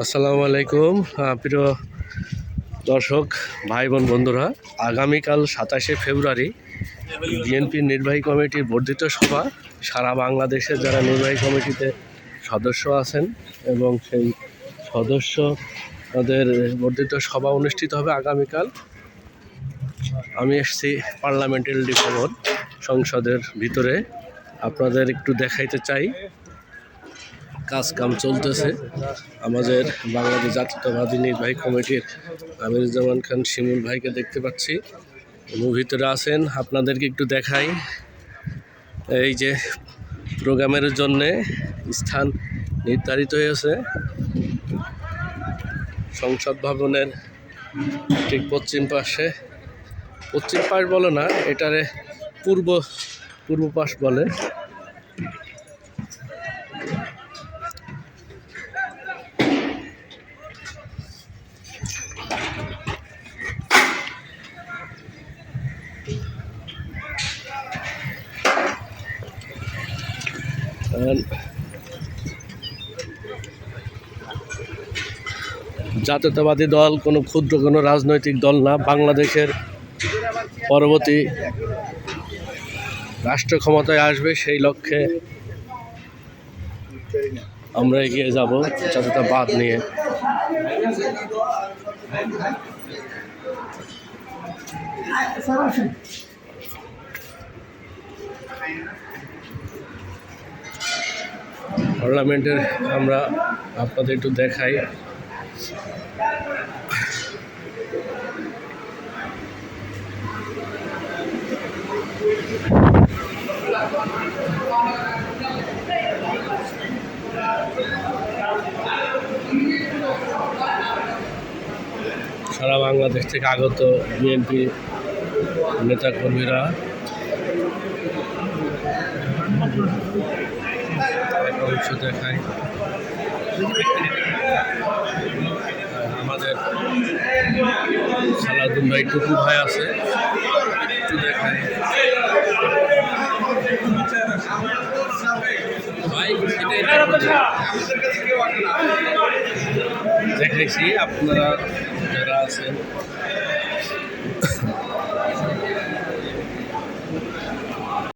আসসালামু আলাইকুম প্রিয় দর্শক ভাই বোন বন্ধুরা। আগামীকাল সাতাশে ফেব্রুয়ারি বিএনপির নির্বাহী কমিটির বর্ধিত সভা। সারা বাংলাদেশের যারা নির্বাহী কমিটিতে সদস্য আছেন এবং সেই সদস্য তাদের বর্ধিত সভা অনুষ্ঠিত হবে আগামীকাল। আমি এসেছি পার্লামেন্টারি ভবন সংসদের ভিতরে। আপনাদের একটু দেখাইতে চাই। কাজ কাম চলতেছে। আমাদের বাংলাদেশ জাতীয়তাবাদী নির্বাহী কমিটির আমিরুজ্জামান খান শিমুল ভাইকে দেখতে পাচ্ছি। উনি ভিতরে আছেন, আপনাদেরকে একটু দেখাই। এই যে প্রোগ্রামের জন্যে স্থান নির্ধারিত হয়েছে। সংসদ ভবনের ঠিক পশ্চিম পাশে। পশ্চিম পাশ বলে না, এটারে পূর্ব পূর্ব পাশ বলে। জাতীয়তাবাদী দল, কোনো ক্ষুদ্র, কোনো রাজনৈতিক দল না। বাংলাদেশের পরবর্তী রাষ্ট্র ক্ষমতায় আসবে সেই লক্ষ্যে আমরা এগিয়ে যাব জাতীয়তাবাদ নিয়ে। পার্লামেন্টের আমরা আপনাদের একটু দেখাই। সারা বাংলাদেশ থেকে আগত বিএনপি নেতাকর্মীরা অংশ দেখায়। আমাদের সালাদুন ভাই টুকু ভাই আছে একটু দেখায়। দেখাইছি আপনারা যারা আছেন